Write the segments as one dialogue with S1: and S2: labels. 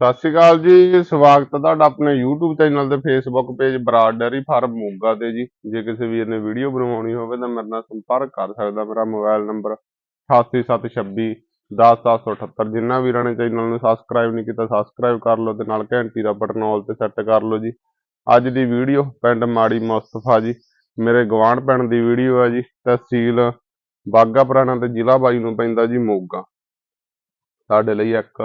S1: ਸਤਿ ਸ਼੍ਰੀ ਅਕਾਲ ਜੀ, ਸਵਾਗਤ ਹੈ ਤੁਹਾਡਾ ਆਪਣੇ YouTube ਚੈਨਲ ਤੇ Facebook page Brar dairy farm Moga ਤੇ ਜੀ। ਜੇ ਕਿਸੇ ਵੀਰ ਨੇ ਵੀਡੀਓ ਬਣਵਾਉਣੀ ਹੋਵੇ ਤਾਂ ਮੇਰੇ ਨਾਲ ਸੰਪਰਕ ਕਰ ਸਕਦਾ ਮੇਰਾ ਮੋਬਾਈਲ ਨੰਬਰ 8876 10778 ਜਿਨ੍ਹਾਂ ਵੀਰਾਂ ਨੇ ਚੈਨਲ ਨੂੰ ਸਬਸਕ੍ਰਾਈਬ ਨਹੀਂ ਕੀਤਾ ਸਬਸਕ੍ਰਾਈਬ ਕਰ ਲਓ ਤੇ ਨਾਲ ਘੰਟੀ ਦਾ ਬਟਨ ਆਲ ਤੇ ਸੈੱਟ ਕਰ ਲਓ ਜੀ। ਅੱਜ ਦੀ ਵੀਡੀਓ ਪਿੰਡ ਮਾੜੀ ਮੁਸਤਫਾ ਜੀ, ਮੇਰੇ ਗਵਾਂਢ ਪਿੰਡ ਦੀ ਵੀਡੀਓ ਹੈ ਜੀ, ਤਹਿਸੀਲ ਬਾਗਾ ਪੁਰਾਣਾ ਤੇ ਜ਼ਿਲ੍ਹਾ ਬਾਈ ਨੂੰ ਪੈਂਦਾ ਜੀ ਮੋਗਾ। ਸਾਡੇ ਲਈ ਇੱਕ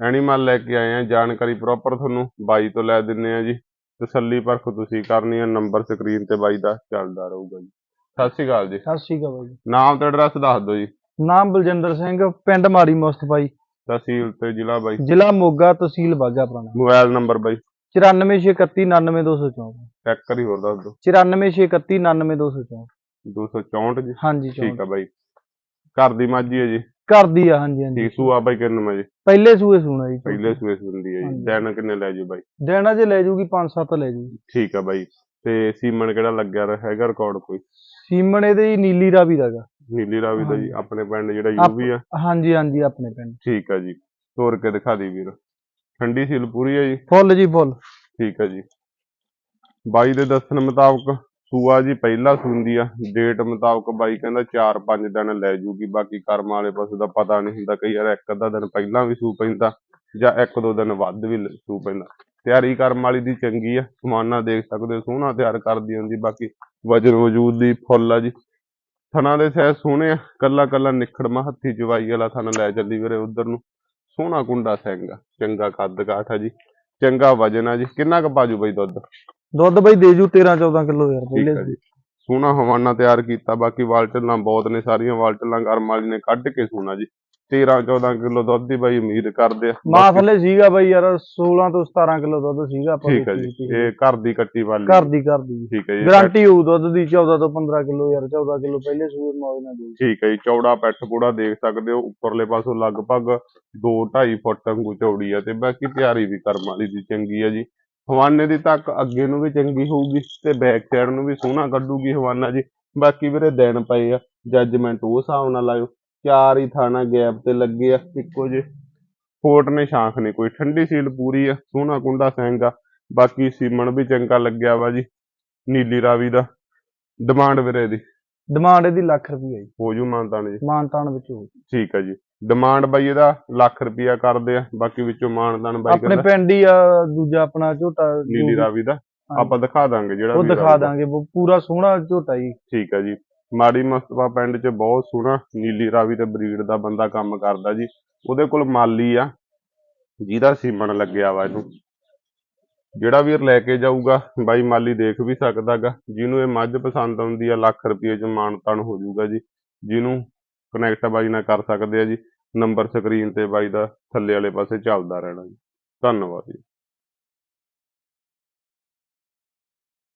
S1: ਐਨੀਮਲ ਲੈ ਕੇ ਆਏ ਆ ਜਾਣਕਾਰੀ ਪ੍ਰੋਪਰ ਤੁਹਾਨੂੰ ਬਾਈ ਤੋਂ ਲੈ ਦਿੰਨੇ ਆ ਜੀ। ਤਸੱਲੀ ਪਰਖ ਤੁਸੀਂ ਕਰਨੀ ਹੈ ਨੰਬਰ ਸਕਰੀਨ ਤੇ ਬਾਈ ਦਾ ਚੱਲਦਾ ਰਹੂਗਾ ਜੀ। ਸਤਿ ਸ਼੍ਰੀ ਅਕਾਲ ਜੀ।
S2: ਸਤਿ ਸ਼੍ਰੀ ਅਕਾਲ ਜੀ।
S1: ਨਾਮ ਤੇ ਐਡਰੈਸ ਦੱਸ ਦਿਓ ਜੀ।
S2: ਨਾਮ ਬਲਜਿੰਦਰ ਸਿੰਘ ਪਿੰਡ ਮਾੜੀ ਮੁਸਤਫਾ ਜੀ
S1: ਤਹਿਸੀਲ ਤੇ ਜ਼ਿਲ੍ਹਾ ਬਾਈ।
S2: ਜ਼ਿਲ੍ਹਾ ਮੋਗਾ ਤਹਿਸੀਲ ਬਾਗਾ ਪੁਰਾਣਾ।
S1: ਮੋਬਾਈਲ ਨੰਬਰ ਬਾਈ।
S2: 9461399264
S1: ਚੈੱਕ ਕਰੀ ਹੋਰ ਦੱਸ ਦਿਓ।
S2: 9461399264
S1: 264 ਜੀ।
S2: ਹਾਂਜੀ
S1: ਠੀਕ ਆ ਬਾਈ। ਘਰ ਦੀ ਮਾਝੀ ਹੈ ਜੀ।
S2: ਘਰ ਦੀ ਆ ਹਾਂਜੀ ਹਾਂਜੀ।
S1: ਠੀਕ ਸੂਆ ਬਾਈ ਕਿੰਨਾ ਜੀ?
S2: ਪਹਿਲੇ ਸੂਏ ਸੁਣਾ ਜੀ।
S1: ਪਹਿਲੇ ਸੂਏ ਹੁੰਦੀ ਹੈ ਜੀ।
S2: ਹਾਂਜੀ।
S1: ਦਿਨ ਕਿੰਨੇ ਲੈ ਜੀ ਬਾਈ?
S2: ਦੇਣਾ ਜੇ ਲੈ ਜੂਗੀ 5-7 ਲੈ ਜੂਗੀ
S1: ਠੀਕ ਆ ਬਾਈ। ਤੇ ਸੀਮਨ ਕਿਹੜਾ ਲੱਗਿਆ ਰਿਹਾ ਹੈਗਾ ਰਿਕਾਰਡ ਕੋਈ?
S2: ਸੀਮਣ ਇਹਦੇ ਜੀ ਨੀਲੀ ਰਾਵੀ ਦਾਗਾ
S1: ਨੀਲੀ ਰਾਵੀ ਦਾ ਜੀ। ਆਪਣੇ ਪਿੰਡ ਜਿਹੜਾ
S2: ਆਪ-
S1: ਯੂਵੀ ਆ।
S2: ਹਾਂਜੀ ਹਾਂਜੀ ਆਪਣੇ ਪਿੰਡ।
S1: ਠੀਕ ਆ ਜੀ। ਤੋਰ ਕੇ ਦਿਖਾ ਦੀ ਵੀਰ। ਠੰਡੀ ਸੀਲ ਪੂਰੀ ਹੈ ਜੀ?
S2: ਫੁੱਲ ਜੀ ਫੁੱਲ।
S1: ਠੀਕ ਹੈ ਜੀ। ਬਾਈ ਦੇ ਦੱਸਣ ਮੁਤਾਬਕ ਸੂਆ ਜੀ ਪਹਿਲਾ ਸੂੰਦੀ ਆ ਡੇਟ ਮੁਤਾਬਕ ਬਾਈ ਕਹਿੰਦਾ 4-5 ਦਿਨ ਲੈ ਜੂਗੀ, ਬਾਕੀ ਕਰਮ ਵਾਲੇ ਪਸ਼ੂ ਦਾ ਪਤਾ ਨਹੀਂ ਹੁੰਦਾ, ਕਈ ਵਾਰ ਇੱਕ ਅੱਧਾ ਦਿਨ ਪਹਿਲਾਂ ਵੀ ਸੂ ਪੈਂਦਾ ਜਾਂ ਇੱਕ ਦੋ ਦਿਨ ਵੱਧ ਵੀ ਸੂ ਪੈਂਦਾ। ਤਿਆਰੀ ਕਰਮ ਵਾਲੀ ਦੀ ਚੰਗੀ ਆ, ਸਮਾਨਾ ਦੇਖ ਸਕਦੇ ਹੋ, ਸੋਹਣਾ ਤਿਆਰ ਕਰਦੀ ਹੁੰਦੀ, ਬਾਕੀ ਵਜਨ ਵਜੂਦ ਦੀ ਫੁੱਲ ਆ ਜੀ। ਥਣਾ ਦੇ ਸਹਿ ਸੋਹਣੇ ਆ, ਕੱਲਾ ਕੱਲਾ ਨਿਖੜਮਾ ਹੱਥੀ ਜਵਾਈ ਵਾਲਾ ਥਣ ਲੈ ਚੱਲੀ ਵੀਰੇ ਉਧਰ ਨੂੰ। ਸੋਹਣਾ ਕੁੰਡਾ ਸਿੰਘ ਚੰਗਾ ਕੱਦ ਕਾਠ ਆ ਜੀ, ਚੰਗਾ ਵਜਨ ਆ ਜੀ। ਕਿੰਨਾ ਕੁ ਪਾਜੂ ਬਈ ਦੁੱਧ?
S2: ਦੁੱਧ ਬਾਈ ਦੇ ਜੂ 13-14 ਕਿਲੋ ਯਾਰ
S1: ਠੀਕ
S2: ਪਹਿਲੇ
S1: ਹੈ ਜੀ। ਸੋਹਣਾ ਹਵਾਨਾ ਤਿਆਰ ਕੀਤਾ ਬਾਕੀ ਵਾਲਟਲਾਂ ਬਹੁਤ ਨੇ ਸਾਰੀਆਂ ਵਾਲਟਲਾਂ ਕਰਮ ਵਾਲੀ ਨੇ ਕੱਢ ਕੇ ਸੋਹਣਾ ਜੀ। 13 14 ਕਿਲੋ ਦੁੱਧ ਦੀ ਬਾਈ ਉਮੀਦ ਕਰਦੇ ਆ।
S2: ਮਾਂ
S1: ਬਾਕੀ-
S2: ਥੱਲੇ ਸੀਗਾ ਬਾਈ ਯਾਰ 16 ਤੋਂ 17 ਕਿਲੋ ਦੁੱਧ ਸੀਗਾ ਆਪਾਂ
S1: ਠੀਕ ਹੈ ਜੀ। ਇਹ ਘਰ ਦੀ ਕੱਟੀ ਵਾਲੀ।
S2: ਘਰ ਦੀ ਘਰ ਦੀ।
S1: ਠੀਕ ਹੈ ਜੀ।
S2: ਗਾਰੰਟੀ ਹੋਊ ਦੁੱਧ ਦੀ 14 ਤੋਂ 15 ਕਿਲੋ ਯਾਰ 14 ਕਿਲੋ ਪਹਿਲੇ ਸੂਏ ਮੌਜ ਨਾਲ ਦੇ
S1: ਠੀਕ ਹੈ ਜੀ ਚੌੜਾ ਪੈਠ ਪੂੜਾ ਦੇਖ ਸਕਦੇ ਹੋ। ਉੱਪਰਲੇ ਪਾਸੋਂ ਲਗਭਗ 2.5 ਫੁੱਟ ਵਾਂਗੂ ਚੌੜੀ ਆ ਤੇ ਬਾਕੀ ਤਿਆਰੀ ਵੀ ਕਰਮ ਵਾਲੀ ਦੀ ਚੰਗੀ ਆ ਜੀ। ਹਵਾਨੇ ਦੀ ਤੱਕ ਅੱਗੇ ਨੂੰ ਵੀ ਚੰਗੀ ਹੋਊਗੀ ਤੇ ਬੈਕ ਸਾਈਡ ਨੂੰ ਵੀ ਸੋਹਣਾ ਕੱਢੂਗੀ ਹਵਾਨਾ ਜੀ। ਬਾਕੀ ਵੀਰੇ ਦਿਨ ਪਏ ਆ ਜੱਜਮੈਂਟ ਉਹ ਹਿਸਾਬ ਨਾਲ ਲਾਇਓ। ਚਾਰ ਹੀ ਥਾਣਾ ਗੈਪ ਤੇ ਲੱਗੇ ਆ ਇੱਕੋ ਜੇ ਫੋਟ ਨੇ ਸ਼ਾਂਖ ਨਹੀਂ ਕੋਈ ਠੰਡੀ ਸੀਲ ਪੂਰੀ ਆ ਸੋਹਣਾ ਕੁੰਡਾ ਆ ਬਾਕੀ ਸੀਮਣ ਵੀ ਚੰਗਾ ਲੱਗਿਆ ਵਾ ਜੀ ਨੀਲੀ ਰਾਵੀ ਦਾ। ਡਿਮਾਂਡ ਵੀਰੇ ਦੀ।
S2: ਡਿਮਾਂਡ ਇਹਦੀ ਲੱਖ ਰੁਪਈਆ ਜੀ।
S1: ਹੋ ਜੂ ਮਾਨਤਾਨ ਜੀ।
S2: ਮਾਨਤਾਨ ਵਿੱਚ। ਹੋਊ
S1: ਠੀਕ ਹੈ ਜੀ। ਡਿਮਾਂਡ ਬਾਈ ਇਹਦਾ ਲੱਖ ਰੁਪਿਆ ਕਰਦੇ ਆ ਬਾਕੀ ਵਿੱਚੋਂ ਮਾਨਦਾਨ ਬਾਈ
S2: ਆਪਣੇ ਪਿੰਡ ਹੀ ਆ ਦੂਜਾ ਆਪਣਾ ਝੋਟਾ
S1: ਨੀਲੀ ਰਾਵੀ ਦਾ। ਆਪਾਂ ਦਿਖਾ ਦਾਂਗੇ ਜਿਹੜਾ
S2: ਉਹ ਦਿਖਾ। ਦਾਂਗੇ ਉਹ ਪੂਰਾ ਸੋਹਣਾ ਝੋਟਾ ਜੀ।
S1: ਠੀਕ ਹੈ ਜੀ। ਮਾੜੀ ਮਸਤਫਾ ਪਿੰਡ 'ਚ ਬਹੁਤ ਸੋਹਣਾ ਨੀਲੀ ਰਾਵੀ ਤੇ ਬਰੀਡ ਦਾ ਬੰਦਾ ਕੰਮ ਕਰਦਾ ਜੀ। ਉਹਦੇ ਕੋਲ ਮਾਲੀ ਆ ਜਿਹਦਾ ਸੀਮਣ ਲੱਗਿਆ ਵਾ ਇਹਨੂੰ। ਜਿਹੜਾ ਵੀਰ ਲੈ ਕੇ ਜਾਊਗਾ ਬਾਈ ਮਾਲੀ ਦੇਖ ਵੀ ਸਕਦਾਗਾ। ਜਿਹਨੂੰ ਇਹ ਮੱਝ ਪਸੰਦ ਆਉਂਦੀ ਆ ਲੱਖ ਰੁਪਏ 'ਚ ਮਾਨਤਾਨ ਹੋ ਜਾਊਗਾ ਜੀ। ਜਿਹਨੂੰ ਕਨੈਕਟ ਬਾਈ ਨਾਲ ਕਰ ਸਕਦੇ ਆ ਜੀ। ਨੰਬਰ ਸਕਰੀਨ ਤੇ ਬਾਈ ਦਾ ਥੱਲੇ ਵਾਲੇ ਪਾਸੇ ਚੱਲਦਾ ਰਹਿਣਾ ਜੀ। ਧੰਨਵਾਦ ਜੀ।